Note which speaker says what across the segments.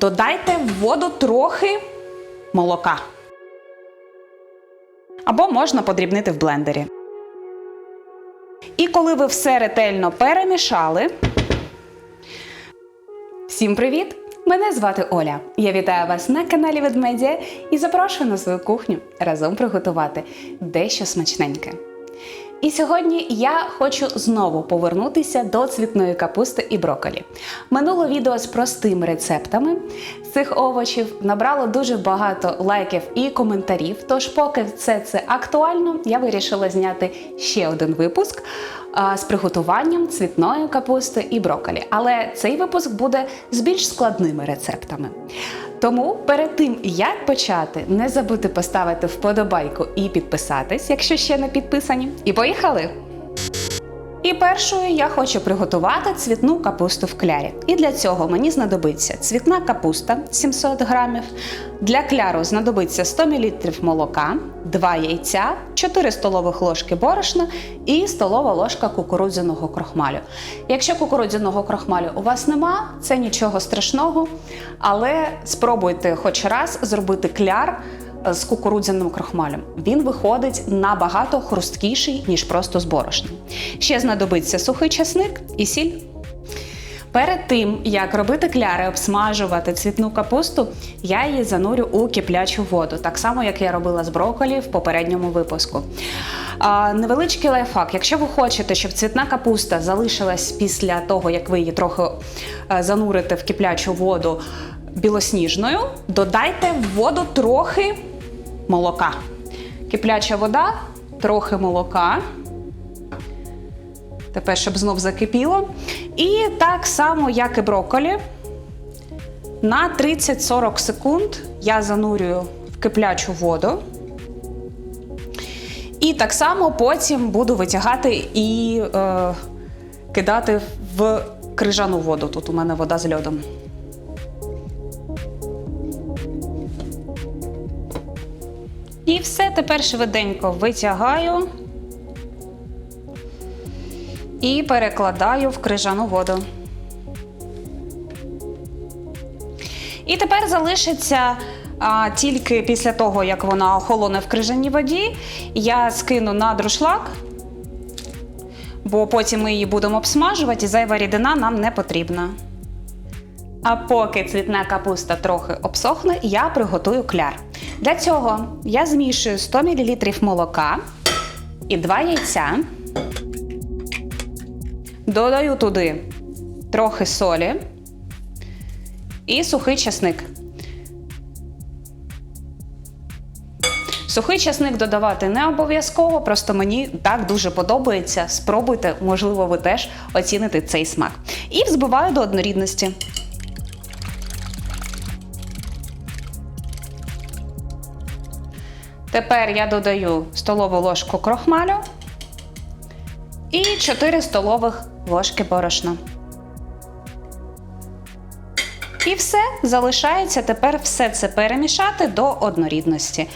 Speaker 1: Додайте в воду трохи молока. Або можна подрібнити в блендері. І коли ви все ретельно перемішали. Всім привіт! Мене звати Оля. Я вітаю вас на каналі Ведмедія і запрошую на свою кухню разом приготувати дещо смачненьке. І сьогодні я хочу знову повернутися до цвітної капусти і броколі. Минуле відео з простими рецептами цих овочів набрало дуже багато лайків і коментарів. Тож, поки все це актуально, я вирішила зняти ще один випуск з приготуванням цвітної капусти і броколі. Але цей випуск буде з більш складними рецептами. Тому перед тим як почати, не забудьте поставити вподобайку і підписатись, якщо ще не підписані. І поїхали! І першою я хочу приготувати цвітну капусту в клярі. І для цього мені знадобиться цвітна капуста 700 грамів. Для кляру знадобиться 100 мл молока, 2 яйця, 4 столових ложки борошна і столова ложка кукурудзяного крохмалю. Якщо кукурудзяного крохмалю у вас нема, це нічого страшного, але спробуйте хоч раз зробити кляр з кукурудзяним крохмалем. Він виходить набагато хрусткіший, ніж просто з борошном. Ще знадобиться сухий часник і сіль. Перед тим, як робити кляри, обсмажувати цвітну капусту, я її занурю у киплячу воду, так само, як я робила з брокколі в попередньому випуску. А, невеличкий лайфхак. Якщо ви хочете, щоб цвітна капуста залишилась після того, як ви її трохи е, занурите в киплячу воду білосніжною, додайте в воду трохи молока. Кипляча вода, трохи молока. Тепер, щоб знов закипіло. І так само, як і брокколі, на 30-40 секунд я занурюю в киплячу воду. І так само потім буду витягати і е, кидати в крижану воду. Тут у мене вода з льодом. І все тепер швиденько витягаю і перекладаю в крижану воду. І тепер залишиться а, тільки після того, як вона охолоне в крижаній воді, я скину на друшлак, бо потім ми її будемо обсмажувати і зайва рідина нам не потрібна. А поки цвітна капуста трохи обсохне, я приготую кляр. Для цього я змішую 100 мл молока і 2 яйця. Додаю туди трохи солі і сухий часник. Сухий часник додавати не обов'язково, просто мені так дуже подобається. Спробуйте, можливо, ви теж оціните цей смак. І взбиваю до однорідності. Тепер я додаю столову ложку крохмалю і 4 столових ложки борошна. І все, залишається тепер все це перемішати до однорідності.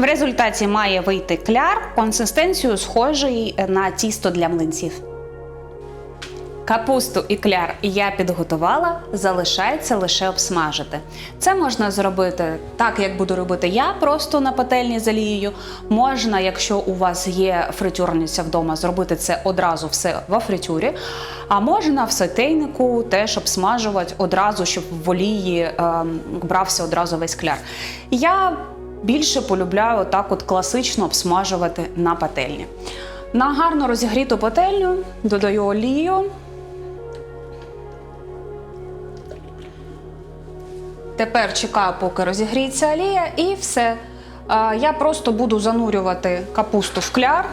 Speaker 1: В результаті має вийти кляр консистенцію схожий на тісто для млинців. Капусту і кляр я підготувала, залишається лише обсмажити. Це можна зробити так, як буду робити я, просто на пательні з олією. Можна, якщо у вас є фритюрниця вдома, зробити це одразу все во фритюрі. А можна в сотейнику теж обсмажувати одразу, щоб в олії е, брався одразу весь кляр. Я більше полюбляю так от класично обсмажувати на пательні. На гарно розігріту пательню додаю олію. Тепер чекаю, поки розігріється олія, і все. Я просто буду занурювати капусту в кляр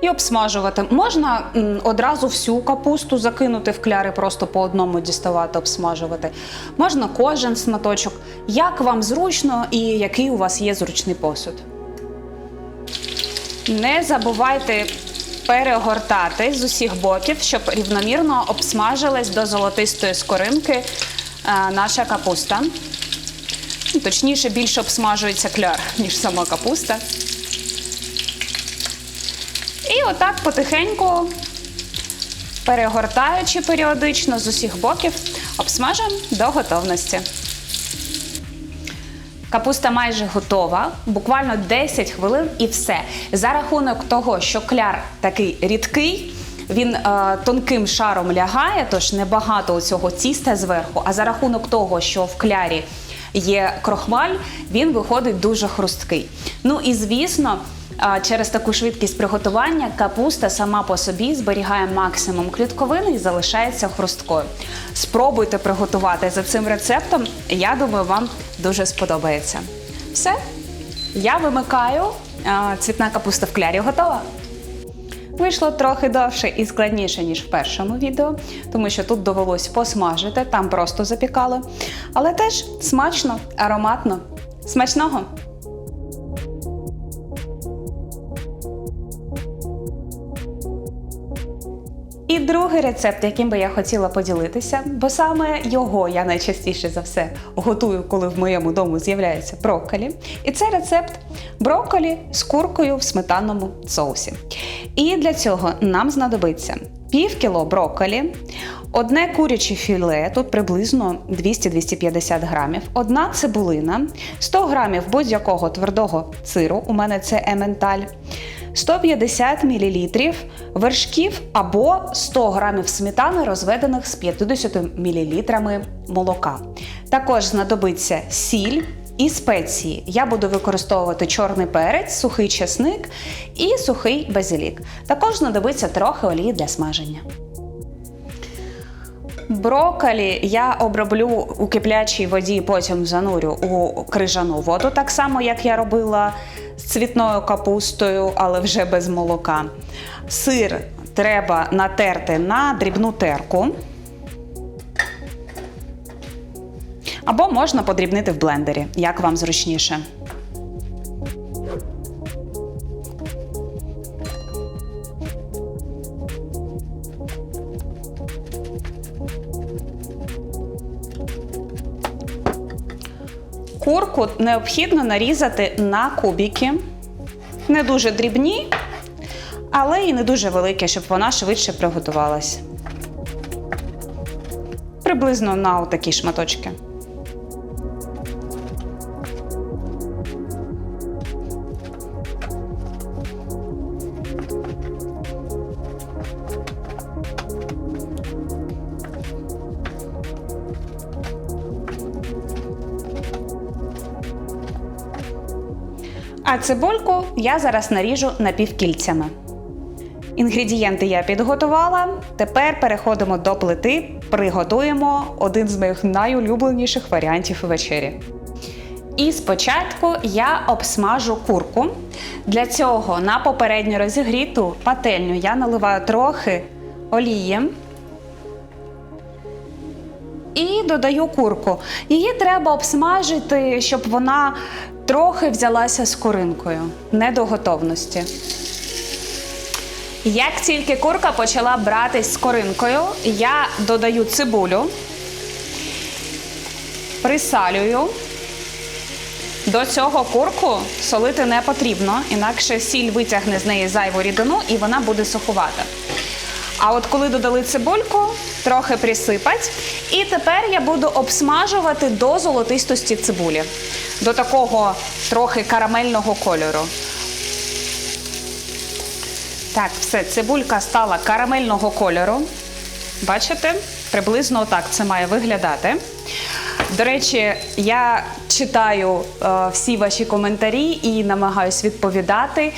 Speaker 1: і обсмажувати. Можна одразу всю капусту закинути в кляр і просто по одному діставати, обсмажувати. Можна кожен сматочок, як вам зручно і який у вас є зручний посуд. Не забувайте перегортати з усіх боків, щоб рівномірно обсмажилась до золотистої скоринки е, наша капуста. Точніше, більше обсмажується кляр, ніж сама капуста. Отак потихеньку, перегортаючи періодично з усіх боків, обсмажуємо до готовності. Капуста майже готова, буквально 10 хвилин і все. За рахунок того, що кляр такий рідкий, він е, тонким шаром лягає, тож небагато цього тіста зверху. А за рахунок того, що в клярі є крохмаль, він виходить дуже хрусткий. Ну і звісно. А, Через таку швидкість приготування капуста сама по собі зберігає максимум клітковини і залишається хрусткою. Спробуйте приготувати за цим рецептом. Я думаю, вам дуже сподобається. Все, я вимикаю. Цвітна капуста в клярі готова. Вийшло трохи довше і складніше, ніж в першому відео, тому що тут довелось посмажити, там просто запікали. Але теж смачно, ароматно. Смачного! І другий рецепт, яким би я хотіла поділитися, бо саме його я найчастіше за все готую, коли в моєму дому з'являється брокколі. І це рецепт брокколі з куркою в сметанному соусі. І для цього нам знадобиться пів кіло брокколі, одне куряче філе, тут приблизно 200-250 грамів, одна цибулина, 100 грамів будь-якого твердого сиру, у мене це ементаль. 150 мл вершків або 100 г сметани, розведених з 50 мл молока. Також знадобиться сіль і спеції. Я буду використовувати чорний перець, сухий чесник і сухий базилік. Також знадобиться трохи олії для смаження. Брокколі я оброблю у киплячій воді, потім занурю у крижану воду, так само, як я робила цвітною капустою, але вже без молока. Сир треба натерти на дрібну терку. Або можна подрібнити в блендері, як вам зручніше. Курку необхідно нарізати на кубики. Не дуже дрібні, але і не дуже великі, щоб вона швидше приготувалась. Приблизно на отакі шматочки. А цибульку я зараз наріжу напівкільцями. Інгредієнти я підготувала. Тепер переходимо до плити, приготуємо один з моїх найулюбленіших варіантів вечері. І спочатку я обсмажу курку. Для цього на попередньо розігріту пательню я наливаю трохи олії. І додаю курку. Її треба обсмажити, щоб вона трохи взялася з коринкою, не до готовності. Як тільки курка почала братись з коринкою, я додаю цибулю, присалюю. До цього курку солити не потрібно, інакше сіль витягне з неї зайву рідину і вона буде сухувата. А от коли додали цибульку, трохи присипать. І тепер я буду обсмажувати до золотистості цибулі, до такого трохи карамельного кольору. Так, все, цибулька стала карамельного кольору. Бачите? Приблизно так це має виглядати. До речі, я читаю е, всі ваші коментарі і намагаюсь відповідати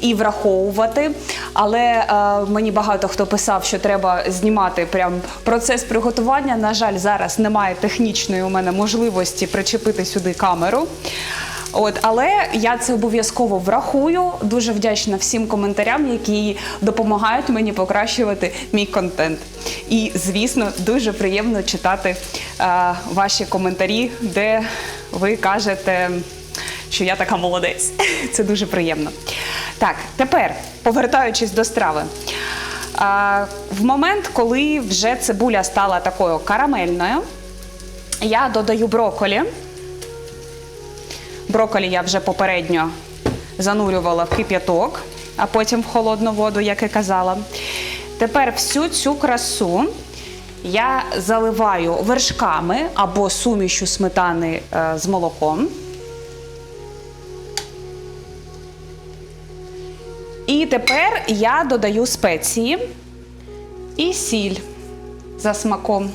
Speaker 1: і враховувати. Але е, мені багато хто писав, що треба знімати прям процес приготування. На жаль, зараз немає технічної у мене можливості причепити сюди камеру. От, але я це обов'язково врахую. Дуже вдячна всім коментарям, які допомагають мені покращувати мій контент. І, звісно, дуже приємно читати е, ваші коментарі, де ви кажете, що я така молодець. Це дуже приємно. Так, тепер повертаючись до страви. А, в момент, коли вже цибуля стала такою карамельною, я додаю брокколі. Брокколі я вже попередньо занурювала в кип'яток, а потім в холодну воду, як і казала. Тепер всю цю красу я заливаю вершками або сумішю сметани е, з молоком. І тепер я додаю спеції і сіль за смаком.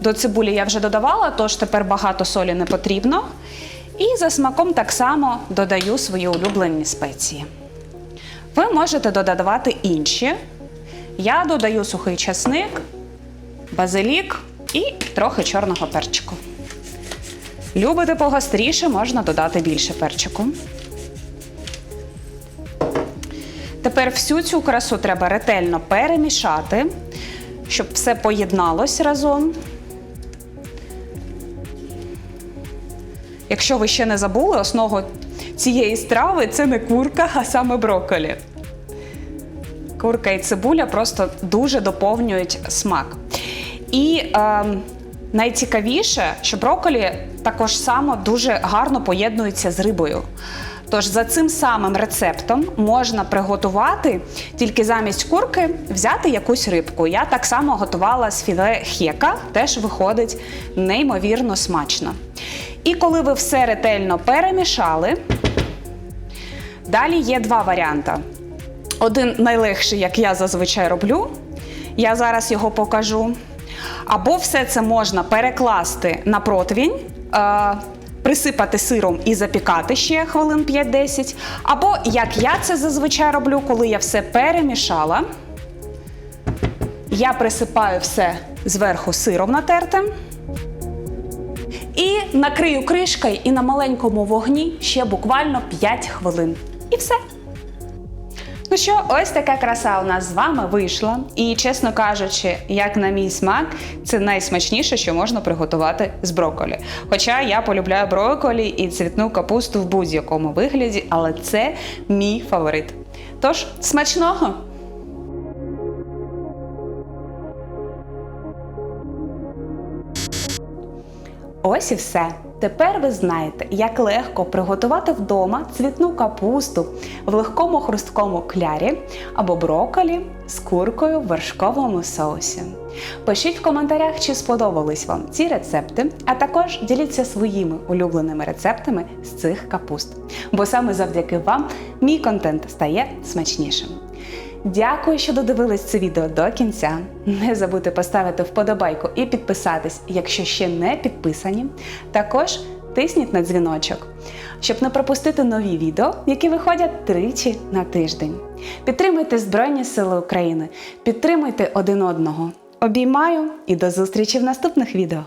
Speaker 1: До цибулі я вже додавала, тож тепер багато солі не потрібно. І за смаком так само додаю свої улюблені спеції. Ви можете додавати інші. Я додаю сухий часник, базилік і трохи чорного перчику. Любите погостріше, можна додати більше перчику. Тепер всю цю красу треба ретельно перемішати, щоб все поєдналось разом. Якщо ви ще не забули, основу цієї страви це не курка, а саме брокколі. Курка і цибуля просто дуже доповнюють смак. І е, найцікавіше, що брокколі також само дуже гарно поєднується з рибою. Тож за цим самим рецептом можна приготувати тільки замість курки взяти якусь рибку. Я так само готувала з філе хека, теж виходить неймовірно смачно. І коли ви все ретельно перемішали, далі є два варіанти. Один найлегший, як я зазвичай роблю. Я зараз його покажу. Або все це можна перекласти на противінь, е, присипати сиром і запікати ще хвилин 5-10. Або як я це зазвичай роблю, коли я все перемішала, я присипаю все зверху сиром натертим. І накрию кришкою і на маленькому вогні ще буквально 5 хвилин. І все. Ну що, ось така краса у нас з вами вийшла. І, чесно кажучи, як на мій смак, це найсмачніше, що можна приготувати з брокколі. Хоча я полюбляю брокколі і цвітну капусту в будь-якому вигляді, але це мій фаворит. Тож, смачного! Ось і все. Тепер ви знаєте, як легко приготувати вдома цвітну капусту в легкому хрусткому клярі або брокколі з куркою в вершковому соусі. Пишіть в коментарях, чи сподобались вам ці рецепти, а також діліться своїми улюбленими рецептами з цих капуст. Бо саме завдяки вам мій контент стає смачнішим. Дякую, що додивились це відео до кінця. Не забудьте поставити вподобайку і підписатись, якщо ще не підписані. Також тисніть на дзвіночок, щоб не пропустити нові відео, які виходять тричі на тиждень. Підтримуйте Збройні Сили України, підтримуйте один одного. Обіймаю і до зустрічі в наступних відео.